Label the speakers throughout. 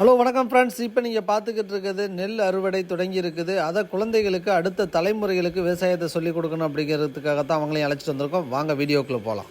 Speaker 1: Hello வணக்கம் friends இப்போ நீங்கள் பார்த்துக்கிட்டு இருக்கிறது நெல் அறுவடை தொடங்கி இருக்குது. அதை குழந்தைகளுக்கு அடுத்த தலைமுறைகளுக்கு விவசாயத்தை சொல்லிக் கொடுக்கணும் அப்படிங்கிறதுக்காக தான் அவங்களையும் அழைச்சிட்டு வந்திருக்கோம். வாங்க வீடியோக்குள்ளே போகலாம்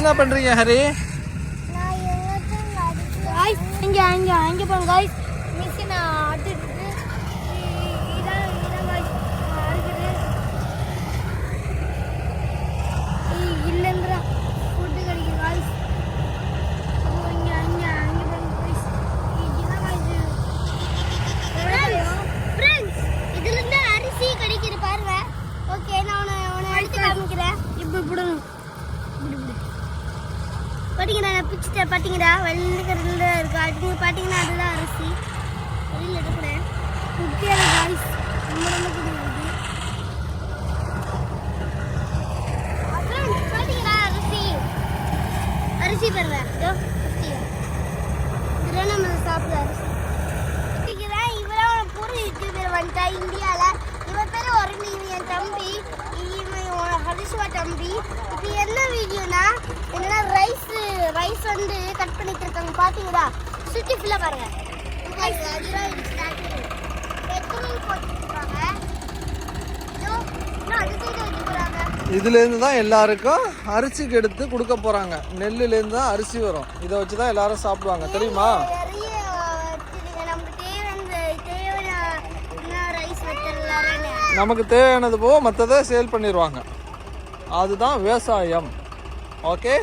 Speaker 1: என்ன பண்ணுறீங்க ஹரி?
Speaker 2: இங்க இங்க இங்க போங்க அரிசி பாருங்க இதோ குட்டியா இதெல்லாம் நம்ம சாப்பிடுற அரிசி பாத்தீங்களா யூடியூபர் வந்துட்டா. இந்தியாவில் இவன் பேர் ஒரு இவன் என் தம்பி. இவன் ஹரிசுவா தம்பி. இப்போ என்ன வீடியோனா என்ன ரைஸ் ரைஸ் வந்து கட் பண்ணிட்டு இருக்காங்க பாத்தீங்களா? சுத்தி ஃபுல்லா பாருங்க.
Speaker 1: இதுலேருந்து தான் எல்லாருக்கும் அரிசிக்கு எடுத்து கொடுக்க போகிறாங்க நெல்லுலேருந்து தான் அரிசி வரும். இதை வச்சு தான் எல்லாரும் சாப்பிடுவாங்க. தெரியுமா?
Speaker 2: நமக்கு
Speaker 1: நமக்கு தேவையானது போக மற்றதை சேல் பண்ணிடுவாங்க அதுதான் விவசாயம். ஓகே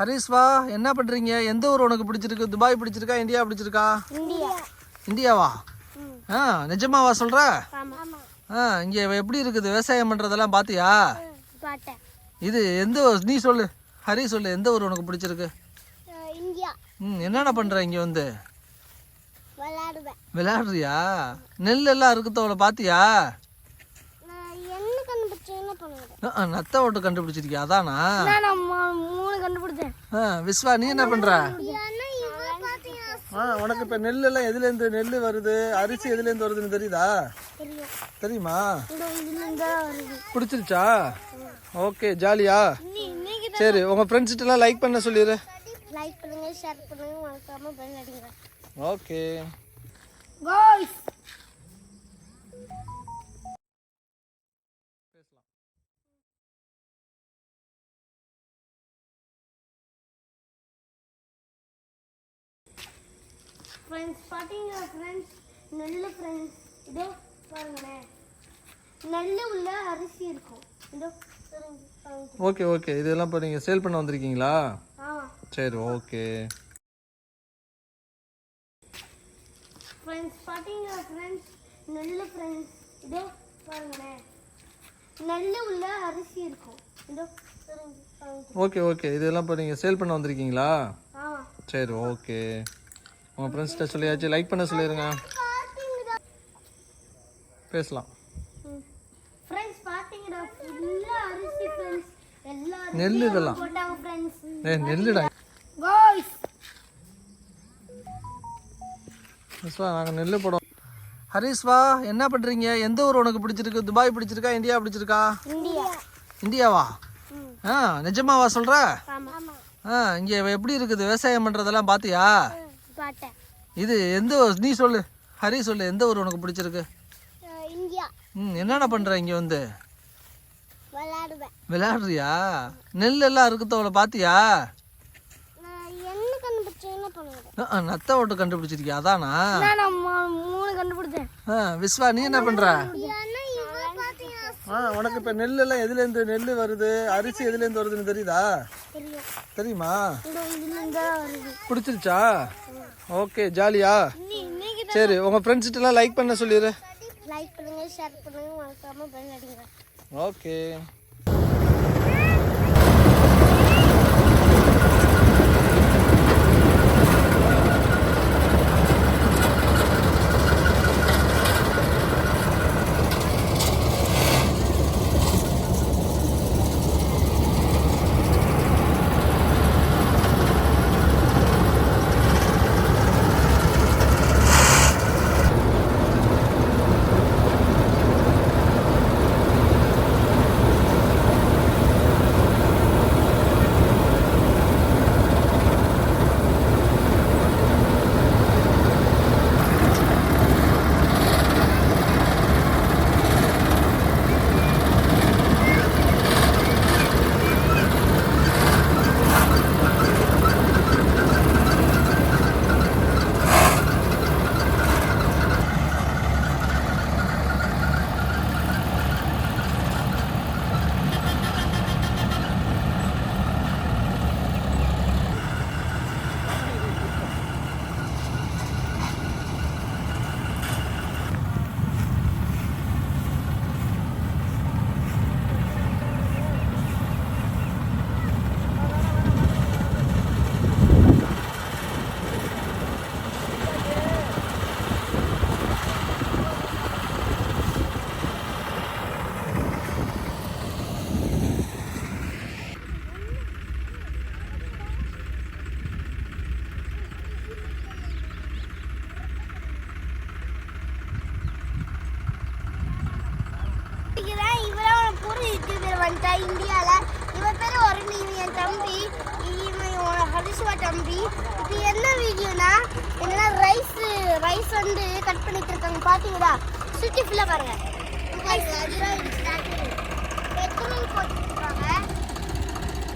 Speaker 1: ஹரிஸ் வா என்ன பண்ணுறீங்க எந்த ஊர் உனக்கு பிடிச்சிருக்கு? துபாய் பிடிச்சிருக்கா? இந்தியா பிடிச்சிருக்கா?
Speaker 2: இந்தியா.
Speaker 1: இந்தியாவா? ஆ நிஜமாவா சொல்கிற ஆ இங்கே எப்படி இருக்குது? விவசாயம் பண்ணுறதெல்லாம் பார்த்தியா இது எந்த? நீ சொல்லு. ஹரி சொல்லு எந்த ஊர் உனக்கு பிடிச்சிருக்கு? ம் என்னென்ன பண்ணுற இங்கே வந்து? விளையாடுறியா நெல் எல்லாம் இருக்குதவளை பார்த்தியா
Speaker 2: நான் என்ன கண்டுபிடிச்சேன் என்ன பண்ணுவேன்
Speaker 1: ஆ, நத்தை ஓட்டு கண்டுபிடிச்சிருக்கியா? அதானா?
Speaker 2: மூணு கண்டுபிடிச்சேன்
Speaker 1: விஸ்வா நீ என்ன
Speaker 2: பாத்தீங்கன்னா
Speaker 1: ஆ உனக்கு இப்போ நெல் எல்லாம் எதுலேருந்து நெல் வருது? அரிசி எதுலேருந்து வருதுன்னு தெரியுதா?
Speaker 2: தெரியும்.
Speaker 1: பிடிச்சிருச்சா ஓகே ஜாலியா. சரி உங்கள் ஃப்ரெண்ட்ஸ்கிட்டலாம் லைக் பண்ண சொல்லிடு
Speaker 2: லைக் பண்ணுங்க ஷேர் பண்ணுங்க மறக்காம பெல் அடிங்க.
Speaker 1: ஓகே.
Speaker 2: ஃப்ரெண்ட்ஸ் பார்த்தீங்களா ஃப்ரெண்ட்ஸ் நெல் ஃப்ரெண்ட்ஸ் இதோ பாருங்களேன். நெல் உள்ள அரிசி இருக்கும். இதோ.
Speaker 1: ஓகே ஓகே இதெல்லாம் இப்போ நீங்கள் சேல் பண்ண வந்திருக்கீங்களா? சரி ஓகே
Speaker 2: ஃப்ரெண்ட்ஸ் பார்த்தீங்களா ஃப்ரெண்ட்ஸ் நெல் ஃப்ரெண்ட்ஸ் இதோ பாருங்களேன். நெல் உள்ள அரிசி இருக்கும். இதோ.
Speaker 1: ஓகே ஓகே இதெல்லாம் இப்போ நீங்கள் சேல் பண்ண வந்திருக்கீங்களா? சரி ஓகே உங்கள் ஃப்ரெண்ட்ஸ்கிட்ட சொல்லியாச்சு. லைக் பண்ண சொல்லிடுங்க பேசலாம். நெல் இதெல்லாம். ஏ நெல்லுடா. விஸ்வா நாங்கள் நெல் போடுவோம். ஹரிஸ் வா என்ன பண்ணுறீங்க எந்த ஊர் உனக்கு பிடிச்சிருக்கு? துபாய் பிடிச்சிருக்கா? இந்தியா பிடிச்சிருக்கா?
Speaker 2: இந்தியா.
Speaker 1: இந்தியாவா? ஆ நிஜமாவா சொல்கிற ஆ இங்கே எப்படி இருக்குது? விவசாயம் பண்ணுறதெல்லாம் பார்த்தியா இது எந்த? நீ சொல்லு. ஹரி சொல்லு எந்த ஊர் உனக்கு பிடிச்சிருக்கு?
Speaker 2: இந்தியா.
Speaker 1: ம் என்னென்ன பண்ணுற இங்கே வந்து?
Speaker 2: விளையாடுவேன்
Speaker 1: விளையாடுறியா நெல் எல்லாம் பார்த்தியா
Speaker 2: என்ன பண்ணுவேன்
Speaker 1: ஆ, நத்தை ஓட்டு கண்டுபிடிச்சிருக்கியா? அதானா?
Speaker 2: மூணு கண்டுபிடிச்சேன்.
Speaker 1: விஸ்வா நீ என்ன
Speaker 2: பாத்தீங்கன்னா
Speaker 1: ஆ உனக்கு இப்போ நெல் எல்லாம் எதுலேருந்து நெல் வருது? அரிசி எதுலேருந்து வருதுன்னு தெரியுதா?
Speaker 2: தெரியும்.
Speaker 1: பிடிச்சிருச்சா? ஓகே ஜாலியா? சரி உங்கள் ஃப்ரெண்ட்ஸ்கிட்டலாம் லைக் பண்ண சொல்லிடு.
Speaker 2: லைக் பண்ணுங்க ஷேர் பண்ணுங்க மறக்காம பெல் அடிங்க.
Speaker 1: ஓகே
Speaker 2: ஒரு வந்துட்டா இந்தியால இவன் பேரு வருண் இவன் என் தம்பி. இவன் ஹரிஷ்வா தம்பி. இது என்ன வீடியோனா என்னன்னா ரைஸ் ரைஸ் வந்து கட் பண்ணிட்டு இருக்காங்க. பாத்தீங்களா? சுத்தி ஃபுல்லா பாருங்க. அதுதான் இது starting. எத்தனை போட்டுருக்காங்க?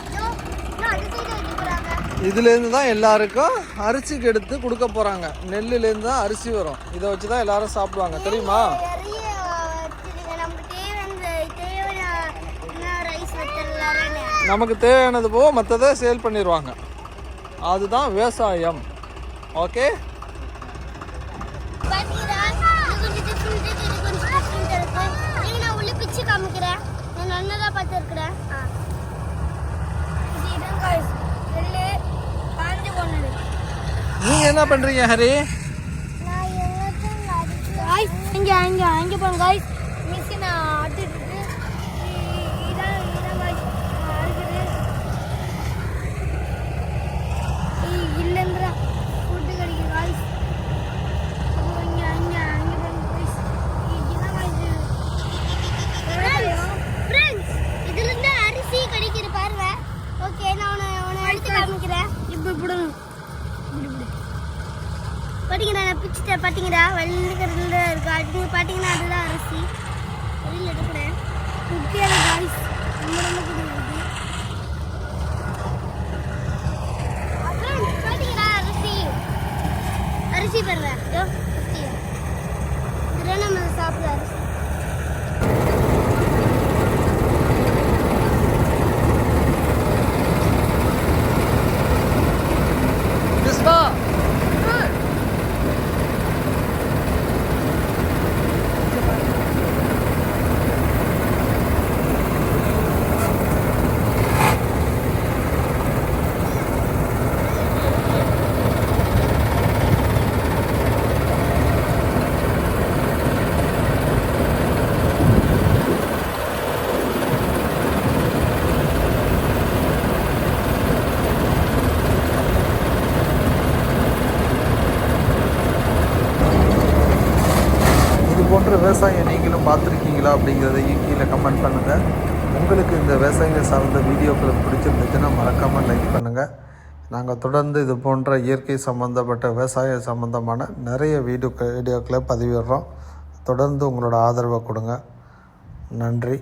Speaker 2: இதோ, இன்னும் அது சைடு வச்சுக்கிறாங்க
Speaker 1: இதுலேருந்து தான் எல்லாருக்கும் அரிசிக்கு எடுத்து கொடுக்க போகிறாங்க நெல்லுலேருந்து தான் அரிசி வரும். இதை வச்சு தான் எல்லாரும் சாப்பிடுவாங்க. தெரியுமா
Speaker 2: நிறைய வச்சிருங்க நமக்கு தேவையான தேவையான ரைஸ் வச்சிடலாம்னு
Speaker 1: நமக்கு தேவையானது போக மற்றதை சேல் பண்ணிடுவாங்க அதுதான் விவசாயம். ஓகே
Speaker 2: பாத்தீங்களா
Speaker 1: என்ன பண்றீங்க ஹரி?
Speaker 2: இங்க கொஞ்சம் டிஃப்ரெண்ட் போங்க மிஸ் நான்
Speaker 1: போன்ற விவசாயம் நீங்களும் பார்த்துருக்கீங்களா அப்படிங்கிறதையும் கீழே கமெண்ட் பண்ணுங்கள் உங்களுக்கு இந்த விவசாயிகள் சார்ந்த வீடியோக்கள் பிடிச்சிருந்துச்சுன்னா மறக்காமல் லைக் பண்ணுங்கள் நாங்கள் தொடர்ந்து இது போன்ற இயற்கை சம்மந்தப்பட்ட விவசாயம் சம்மந்தமான நிறைய வீடியோ வீடியோக்களை பதிவிடுறோம். தொடர்ந்து உங்களோட ஆதரவை கொடுங்க. நன்றி.